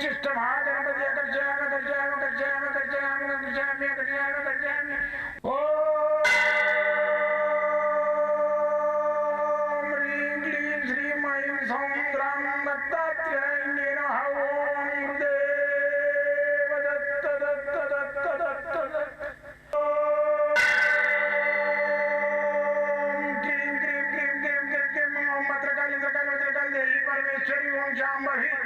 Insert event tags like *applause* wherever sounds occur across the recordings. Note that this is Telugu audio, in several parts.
चिष्ट महागणपति अकर्षयाम अकर्षयाम अकर्षयाम अकर्षयाम अकर्षयामि अकर्षयाम अकर्षयामि ॐ ह्रीं क्लीं क्रीं क्रीं मम देहि परमेश्वरी ॐ शाम्भवी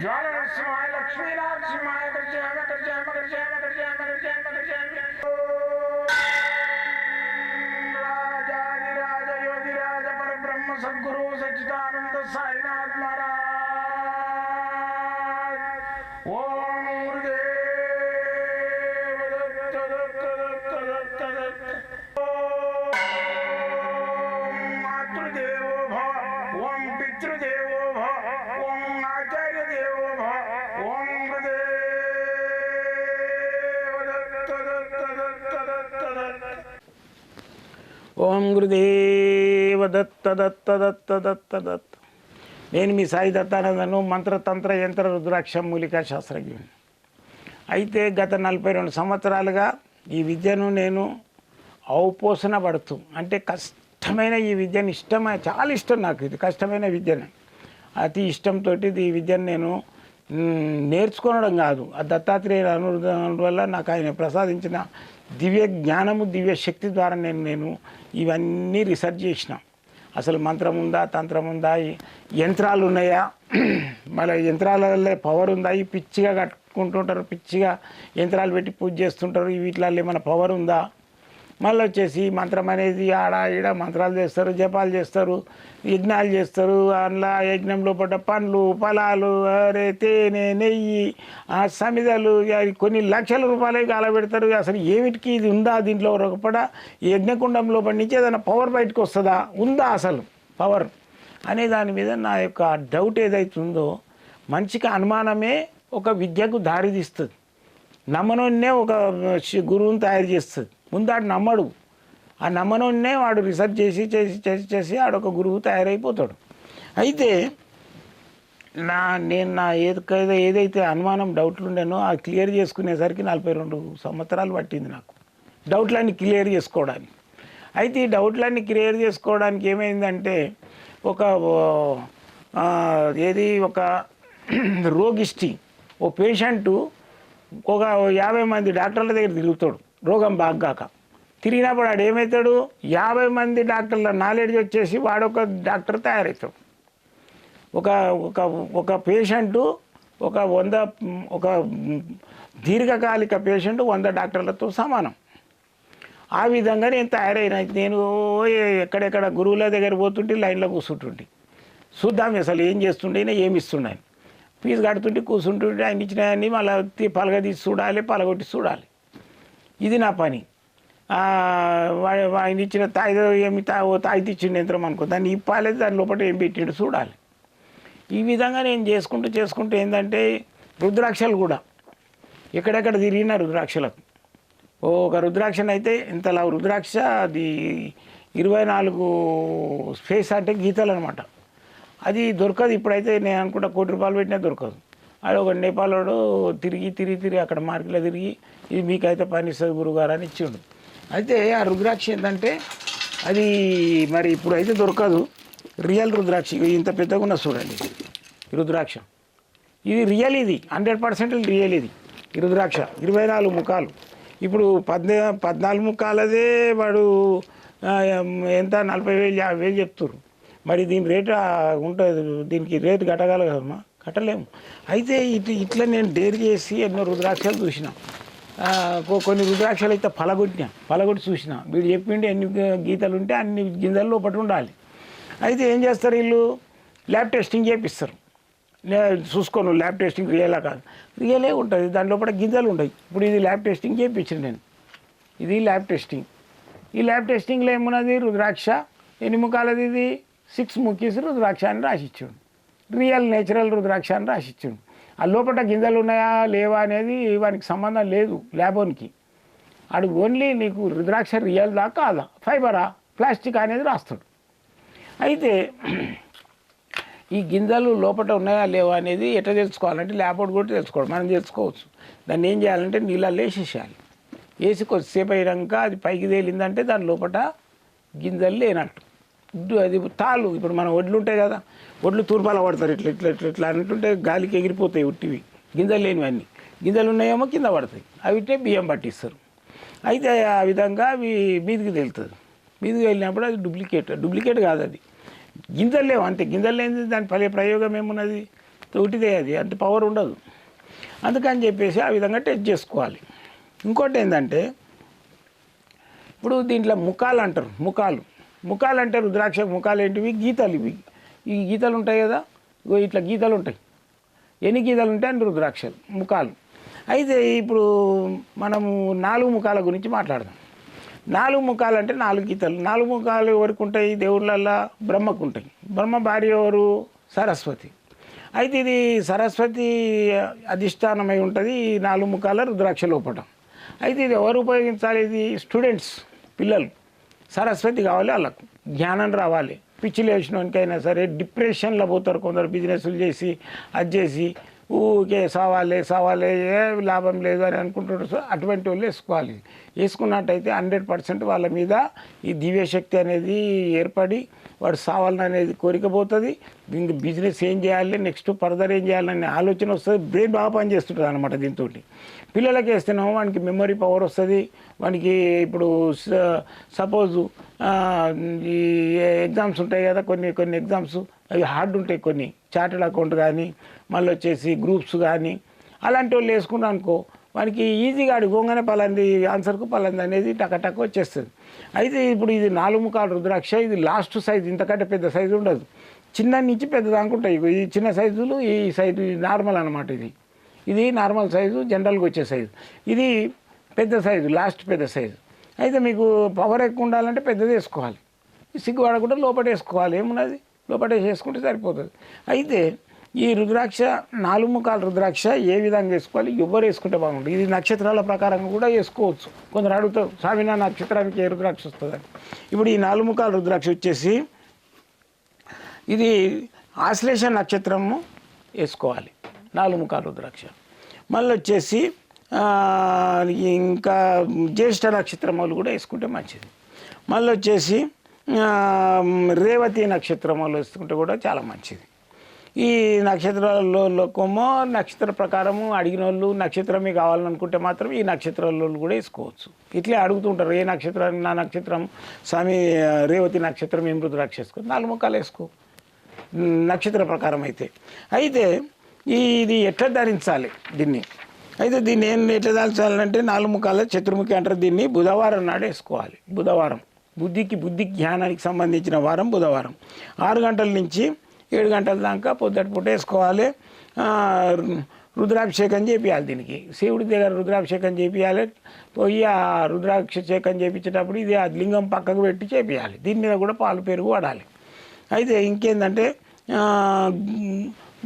ज्वाला नरसिंहाय राजा अधिराज योधिराज पर ब्रह्म सदगुरु सच्चिदानंद साईनाथ महाराज ఓం గురుదేవ దత్త దత్త దత్త దత్త దత్త. నేను మీ సాయి దత్తానందను మంత్రతంత్ర యంత్ర రుద్రాక్ష మూలికా శాస్త్రజ్ఞుని. అయితే గత నలభై రెండు సంవత్సరాలుగా ఈ విద్యను నేను ఔపోసన పడుతూ అంటే కష్టమైన ఈ విద్యను ఇష్టమైన చాలా ఇష్టం నాకు ఇది కష్టమైన విద్యను. అతి ఇష్టంతో ఈ విద్యను నేను నేర్చుకోవడం కాదు. ఆ దత్తాత్రేయ అనుగ్రహం వల్ల నాకు ఆయన ప్రసాదించిన దివ్య జ్ఞానము దివ్య శక్తి ద్వారా నేను నేను ఇవన్నీ రీసెర్చ్ చేసిన. అసలు మంత్రం ఉందా తంత్రం ఉందా యంత్రాలు ఉన్నాయా? మళ్ళీ యంత్రాలలో పవర్ ఉందా? ఈ పిచ్చిగా కట్టుకుంటుంటారు పిచ్చిగా యంత్రాలు పెట్టి పూజ చేస్తుంటారు వీటిలో ఏమైనా పవర్ ఉందా? మళ్ళీ వచ్చేసి మంత్రం అనేది ఆడ ఈడ మంత్రాలు చేస్తారు జపాలు చేస్తారు యజ్ఞాలు చేస్తారు అందులో యజ్ఞంలో పడ్డ పండ్లు ఫలాలు అరే తేనె నెయ్యి ఆ సమిదలు కొన్ని లక్షల రూపాయలు కాల పెడతారు అసలు ఏమిటికి ఇది ఉందా దీంట్లో ఒకపడ యజ్ఞకుండం లోపల నుంచి ఏదైనా పవర్ బయటకు వస్తుందా? ఉందా అసలు పవర్? అనే దాని మీద నా యొక్క డౌట్ ఏదైతుందో మంచిగా అనుమానమే ఒక విద్యకు దారితీస్తుంది నమ్మనోన్నే ఒక శి- గురువుని తయారు చేస్తుంది. ముందాడు నమ్మడు. ఆ నమ్మనున్నే వాడు రీసెర్చ్ చేసి చేసి చేసి చేసి ఆడొక గురువు తయారైపోతాడు. అయితే నా నేను నా ఏదైతే ఏదైతే అనుమానం డౌట్లు ఉండేనో ఆ క్లియర్ చేసుకునేసరికి నలభై రెండు సంవత్సరాలు పట్టింది నాకు. డౌట్లన్నీ క్లియర్ చేసుకోవడానికి. అయితే ఈ డౌట్లన్నీ క్లియర్ చేసుకోవడానికి ఏమైందంటే ఒక ఏది ఒక *clears throat* రోగిష్టి ఓ పేషెంటు ఒక యాభై మంది డాక్టర్ల దగ్గర తిరుగుతాడు. రోగం బాగ్గాక. తిరిగినప్పుడు వాడు ఏమవుతాడు యాభై మంది డాక్టర్ల నాలెడ్జ్ వచ్చేసి వాడొక డాక్టర్ తయారవుతాడు ఒక ఒక ఒక పేషెంటు ఒక వంద ఒక దీర్ఘకాలిక పేషెంట్ వంద డాక్టర్లతో సమానం. ఆ విధంగా నేను తయారైన. నేను ఎక్కడెక్కడ గురువుల దగ్గర పోతుంటే లైన్లో కూర్చుంటుంటే. చూద్దాం అసలు ఏం చేస్తుండే ఏమి ఇస్తుండే ఫీజు కడుతుంటే కూర్చుంటుంటే ఆయన ఇచ్చినాయని మళ్ళీ పలగ తీసి చూడాలి పలగొట్టి చూడాలి. ఇది నా పని. వా- ఆయన ఇచ్చిన తాయిదో ఏమి తా ఓ ఇచ్చిండు యంత్రం అనుకో దాన్ని ఇప్పాలి దాని లోపల ఏం పెట్టిండు చూడాలి. ఈ విధంగా నేను చేసుకుంటూ చేసుకుంటూ ఏంటంటే రుద్రాక్షలు కూడా. ఎక్కడెక్కడ తిరిగిన రుద్రాక్షలకు. ఓ ఒక రుద్రాక్షను అయితే ఇంతలా రుద్రాక్ష అది ఇరవై నాలుగు స్పేస్ అంటే గీతలు అనమాట అది దొరకదు. ఇప్పుడైతే నేను అనుకుంటా కోటి రూపాయలు పెట్టినా దొరకదు. అది ఒక నేపాలోడు తిరిగి తిరిగి తిరిగి అక్కడ మార్కెట్లో తిరిగి ఇది మీకైతే పని ఇస్తుంది గురుగారు అని ఇచ్చిండు. అయితే ఆ రుద్రాక్ష ఏంటంటే అది మరి ఇప్పుడు అయితే దొరకదు. రియల్ రుద్రాక్ష ఇంత పెద్దగా ఉన్న చూడండి. రుద్రాక్ష. ఇది రియల్ ఇది హండ్రెడ్ పర్సెంట్ రియల్ ఇది. ఈ రుద్రాక్ష ఇరవై నాలుగు ముఖాలు. ఇప్పుడు పద్నా పద్నాలుగు ముఖాలదే వాడు ఎంత? నలభై వేలు యాభై వేలు చెప్తున్నారు మరి దీని రేటు ఉంటుంది దీనికి రేటు కట్టగల కదమ్మా కట్టలేము. అయితే ఇటు ఇట్లా నేను డేర్ చేసి ఎన్నో రుద్రాక్షలు చూసిన. కొన్ని రుద్రాక్షలు అయితే పలగొట్టినా. పలగొట్టి చూసిన. వీడు చెప్పిండి ఎన్ని గీతలు ఉంటే అన్ని గింజలు లోపల ఉండాలి. అయితే ఏం చేస్తారు వీళ్ళు? ల్యాబ్ టెస్టింగ్ చేపిస్తారు. చూసుకోను ల్యాబ్ టెస్టింగ్ రియలా కాదు. రియలే ఉంటుంది. దాని లోపల గింజలు ఉంటాయి ఇప్పుడు ఇది ల్యాబ్ టెస్టింగ్ చేయించాను నేను. ఇది ల్యాబ్ టెస్టింగ్. ఈ ల్యాబ్ టెస్టింగ్లో ఏమున్నది? రుద్రాక్ష. ఎన్ని ముఖాలది ఇది? సిక్స్ ముఖీస్ రుద్రాక్ష అని రాసిచ్చాడు. రియల్ నేచురల్ రుద్రాక్ష అని రాసిచ్చిండు. ఆ లోపల గింజలు ఉన్నాయా లేవా అనేది వానికి సంబంధం లేదు ల్యాబోన్కి అడు ఓన్లీ నీకు రుద్రాక్ష రియల్ దా కాదా? ఫైబరా ప్లాస్టిక్ అనేది రాస్తాడు. అయితే ఈ గింజలు లోపల ఉన్నాయా లేవా అనేది ఎట్లా తెలుసుకోవాలంటే ల్యాబోట్ కూడా తెలుసుకోవడం మనం తెలుసుకోవచ్చు. దాన్ని ఏం చేయాలంటే నీళ్ళల్లో వేసేసేయాలి. వేసి కొద్దిసేపు అయినాక అది పైకి తేలిందంటే దాని లోపల గింజలు లేనట్టు. అది తాళ్ళు ఇప్పుడు మనం ఒడ్లు ఉంటాయి కదా ఒడ్లు తూర్పాల పడతారు ఇట్లా ఇట్లా ఇట్లా ఇట్లా అన్నట్టుంటే గాలికి ఎగిరిపోతాయి ఉట్టివి. గింజలు లేనివన్నీ. గింజలు ఉన్నాయేమో కింద పడతాయి. అవిటే బియ్యం పట్టిస్తారు. అయితే ఆ విధంగా అవి మీదికి తెలుతుంది మీదికి వెళ్ళినప్పుడు అది డూప్లికేట్ డూప్లికేట్ కాదు అది. గింజలు లేవు అంతే గింజలు లేని దాని పలే ప్రయోగం ఏమున్నది? ఒకటిదే అది అంత పవర్ ఉండదు. అందుకని చెప్పేసి ఆ విధంగా టెస్ట్ చేసుకోవాలి. ఇంకోటి ఏంటంటే ఇప్పుడు దీంట్లో ముఖాలు అంటారు ముఖాలు. ముఖాలు అంటే రుద్రాక్ష ముఖాలు ఏంటివి గీతలు ఇవి ఈ గీతలు ఉంటాయి కదా? ఇగో ఇట్లా గీతలు ఉంటాయి ఎన్ని గీతలు ఉంటాయి అంటే రుద్రాక్షలు ముఖాలు. అయితే ఇప్పుడు మనము నాలుగు ముఖాల గురించి మాట్లాడదాం. నాలుగు ముఖాలు అంటే నాలుగు గీతలు. నాలుగు ముఖాలు ఎవరికి ఉంటాయి దేవుళ్ళల్లో బ్రహ్మకు ఉంటాయి బ్రహ్మ భార్య ఎవరు? సరస్వతి. అయితే ఇది సరస్వతి అధిష్టానమై ఉంటుంది ఈ నాలుగు ముఖాల రుద్రాక్ష లోపటం. అయితే ఇది ఎవరు ఉపయోగించాలి? ఇది స్టూడెంట్స్ పిల్లలు. సరస్వతి కావాలి వాళ్ళకు. జ్ఞానం రావాలి. పిచ్చి లేచినోనికైనా సరే డిప్రెషన్లో పోతారు కొందరు బిజినెస్లు చేసి అది చేసి ఊకే సవాలే సవాలే ఏ లాభం లేదు అని అనుకుంటున్నారు అటువంటి వాళ్ళు వేసుకోవాలి. వేసుకున్నట్టయితే హండ్రెడ్ పర్సెంట్ వాళ్ళ మీద ఈ దివ్యశక్తి అనేది ఏర్పడి వాడు సావాలని అనేది కోరిక పోతుంది. దీనికి బిజినెస్ ఏం చేయాలి నెక్స్ట్ ఫర్దర్ ఏం చేయాలనే ఆలోచన వస్తుంది. బ్రెయిన్ బాగా పనిచేస్తుంటుంది అనమాట దీంతో పిల్లలకి వేస్తేనేమో వానికి మెమరీ పవర్ వస్తుంది. వానికి ఇప్పుడు సపోజు ఈ ఎగ్జామ్స్ ఉంటాయి కదా కొన్ని కొన్ని ఎగ్జామ్స్ అవి హార్డ్ ఉంటాయి కొన్ని. చార్టెడ్ అకౌంట్ కానీ మళ్ళీ వచ్చేసి గ్రూప్స్ కానీ అలాంటి వాళ్ళు వేసుకున్నాను అనుకో వానికి ఈజీగా అడుగుగానే పలాంది ఆన్సర్కు పలాంది అనేది టకటక్ వచ్చేస్తుంది. అయితే ఇప్పుడు ఇది నాలుగు ముఖాలు రుద్రాక్ష ఇది లాస్ట్ సైజు ఇంతకంటే పెద్ద సైజు ఉండదు. చిన్న నుంచి పెద్ద దాకుంటాయి ఈ చిన్న సైజులు ఈ సైజు నార్మల్ అనమాట ఇది. ఇది నార్మల్ సైజు జనరల్గా వచ్చే సైజు. ఇది పెద్ద సైజు లాస్ట్ పెద్ద సైజు. అయితే మీకు పవర్ ఎక్కువ ఉండాలంటే పెద్దది వేసుకోవాలి. సిగ్గు పడకుండా లోపట వేసుకోవాలి ఏమున్నది? లోపట వేసుకుంటే సరిపోతుంది. అయితే ఈ రుద్రాక్ష నాలుగు ముఖాల రుద్రాక్ష ఏ విధంగా వేసుకోవాలి? ఎవరు వేసుకుంటే బాగుంటుంది. ఇది నక్షత్రాల ప్రకారంగా కూడా వేసుకోవచ్చు. కొందరు అడుగుతారు స్వామి నా నక్షత్రానికి ఏ రుద్రాక్ష వస్తుందని? ఇప్పుడు ఈ నాలుగు ముఖాల రుద్రాక్ష వచ్చేసి ఇది ఆశ్లేష నక్షత్రము వేసుకోవాలి. నాలుగు ముఖాల రుద్రాక్ష. మళ్ళీ వచ్చేసి ఇంకా జ్యేష్ఠ నక్షత్రం వాళ్ళు కూడా వేసుకుంటే మంచిది. మళ్ళీ వచ్చేసి రేవతి నక్షత్రం వాళ్ళు వేసుకుంటే కూడా చాలా మంచిది. ఈ నక్షత్రాలలో లోకమో నక్షత్ర ప్రకారము అడిగిన వాళ్ళు నక్షత్రమే కావాలనుకుంటే మాత్రం ఈ నక్షత్రాలలో కూడా వేసుకోవచ్చు. ఇట్లే అడుగుతుంటారు ఏ నక్షత్రం నా నక్షత్రం స్వామి రేవతి నక్షత్రం ఏం రుద్రాక్ష నాలుగు ముఖాలు వేసుకో. నక్షత్ర ప్రకారం అయితే. అయితే ఈ ఇది ఎట్లా ధరించాలి దీన్ని? అయితే దీన్ని ఏం ఎట్లా ధరించాలంటే నాలుగు ముఖాల చతుర్ముఖి అంటారు దీన్ని బుధవారం నాడు వేసుకోవాలి. బుధవారం. బుద్ధికి బుద్ధి జ్ఞానానికి సంబంధించిన వారం బుధవారం. ఆరు గంటల నుంచి ఏడు గంటల దాకా పొద్దుట పూట వేసుకోవాలి. రుద్రాభిషేకం చేపియాలి దీనికి. శివుడి దగ్గర రుద్రాభిషేకం చేపియాలి. పోయి ఆ రుద్రాభిషేకం చేపించేటప్పుడు ఇది ఆ లింగం పక్కకు పెట్టి చేపియాలి. దీని మీద కూడా పాలు పెరుగు వాడాలి అయితే ఇంకేందంటే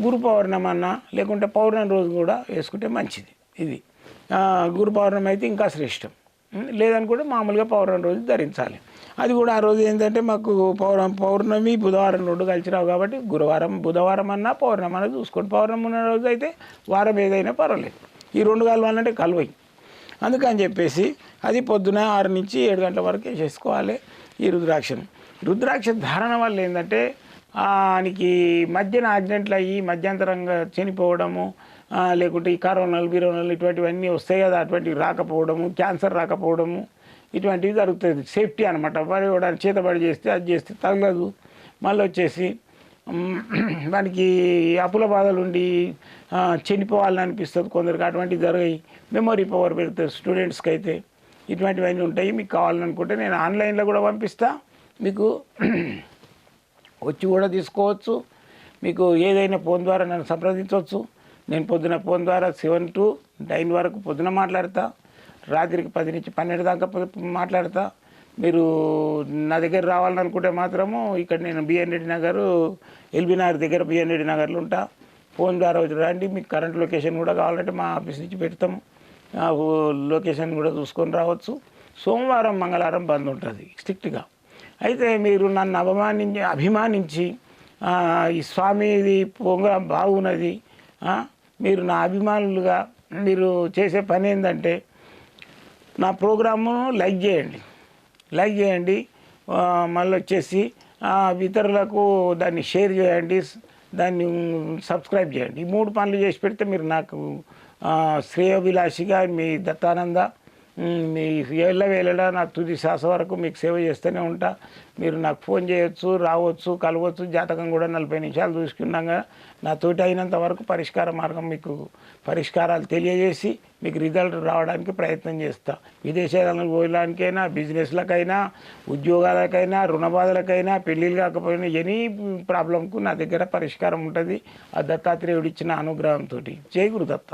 గురు పౌర్ణమి అన్నా లేకుంటే పౌర్ణమి రోజు కూడా వేసుకుంటే మంచిది. ఇది. గురు పౌర్ణమి అయితే ఇంకా శ్రేష్టం. లేదని కూడా మామూలుగా పౌర్ణమి రోజు ధరించాలి. అది కూడా ఆ రోజు ఏంటంటే మాకు పౌర్ణ పౌర్ణమి బుధవారం రెండు కలిసి రావు కాబట్టి గురువారం బుధవారం అన్నా పౌర్ణమి అన్నా చూసుకోండి. పౌర్ణమి ఉన్న రోజు అయితే వారం ఏదైనా పర్వాలేదు. ఈ రెండు కలవాలంటే కలవయి అందుకని చెప్పేసి అది పొద్దున ఆరు నుంచి ఏడు గంటల వరకు వేసేసుకోవాలి ఈ రుద్రాక్షను. రుద్రాక్ష ధారణ వల్ల ఏంటంటే ఆయనకి మధ్యన యాక్సిడెంట్లు అయ్యి మధ్యంతరంగా చనిపోవడము లేకుంటే ఈ కరోనాలు బిరోనాలు ఇటువంటివన్నీ వస్తాయి కదా అటువంటివి రాకపోవడము క్యాన్సర్ రాకపోవడము ఇటువంటివి జరుగుతుంది సేఫ్టీ అనమాట పడి చేతబడి చేస్తే అది చేస్తే తగలదు. మళ్ళీ వచ్చేసి దానికి అప్పుల బాధలు ఉండి చనిపోవాలని అనిపిస్తుంది కొందరికి. అటువంటివి జరగాయి. మెమొరీ పవర్ పెరుగుతుంది స్టూడెంట్స్కి అయితే. ఇటువంటివన్నీ ఉంటాయి. మీకు కావాలనుకుంటే నేను ఆన్లైన్లో కూడా పంపిస్తా. మీకు *clears throat* వచ్చి కూడా తీసుకోవచ్చు. మీకు ఏదైనా ఫోన్ ద్వారా నన్ను సంప్రదించవచ్చు. నేను పొద్దున ఫోన్ ద్వారా సెవెన్ టు నైన్ వరకు పొద్దున మాట్లాడతా రాత్రికి పది నుంచి పన్నెండు దాకా మాట్లాడతా. మీరు నా దగ్గర రావాలనుకుంటే మాత్రము ఇక్కడ నేను బిఎన్ రెడ్డి నగర్ ఎల్బీ నగర్ దగ్గర బిఎన్ రెడ్డి నగర్లో ఉంటా. ఫోన్ ద్వారా వచ్చి రండి మీకు కరెంట్ లొకేషన్ కూడా కావాలంటే మా ఆఫీస్ నుంచి పెడతాము. లొకేషన్ కూడా చూసుకొని రావచ్చు. సోమవారం మంగళవారం బంద్ ఉంటుంది స్ట్రిక్ట్గా. అయితే మీరు నన్ను అభిమానించి అభిమానించి ఈ స్వామిది పొంగ బాగున్నది మీరు నా అభిమానులుగా మీరు చేసే పని ఏంటంటే నా ప్రోగ్రాము లైక్ చేయండి. లైక్ చేయండి మళ్ళీ వచ్చేసి ఇతరులకు దాన్ని షేర్ చేయండి దాన్ని సబ్స్క్రైబ్ చేయండి. ఈ మూడు పనులు చేసి పెడితే మీరు నాకు శ్రేయోభిలాషిగా మీ దత్తానంద మీ ఏళ్ళ వేళలా నా తుది శ్వాస వరకు మీకు సేవ చేస్తూనే ఉంటా. మీరు నాకు ఫోన్ చేయొచ్చు రావచ్చు కలవచ్చు జాతకం కూడా నలభై నిమిషాలు చూసుకున్నాక నా తోటి అయినంత వరకు పరిష్కార మార్గం మీకు పరిష్కారాలు తెలియజేసి మీకు రిజల్ట్ రావడానికి ప్రయత్నం చేస్తా. విదేశాలకు పోయడానికైనా బిజినెస్లకైనా ఉద్యోగాలకైనా రుణ బాధలకైనా పెళ్ళిళ్ళు కాకపోయినా ఎనీ ప్రాబ్లంకు నా దగ్గర పరిష్కారం ఉంటుంది. ఆ దత్తాత్రేయుడు ఇచ్చిన అనుగ్రహంతో జై గురుదత్త.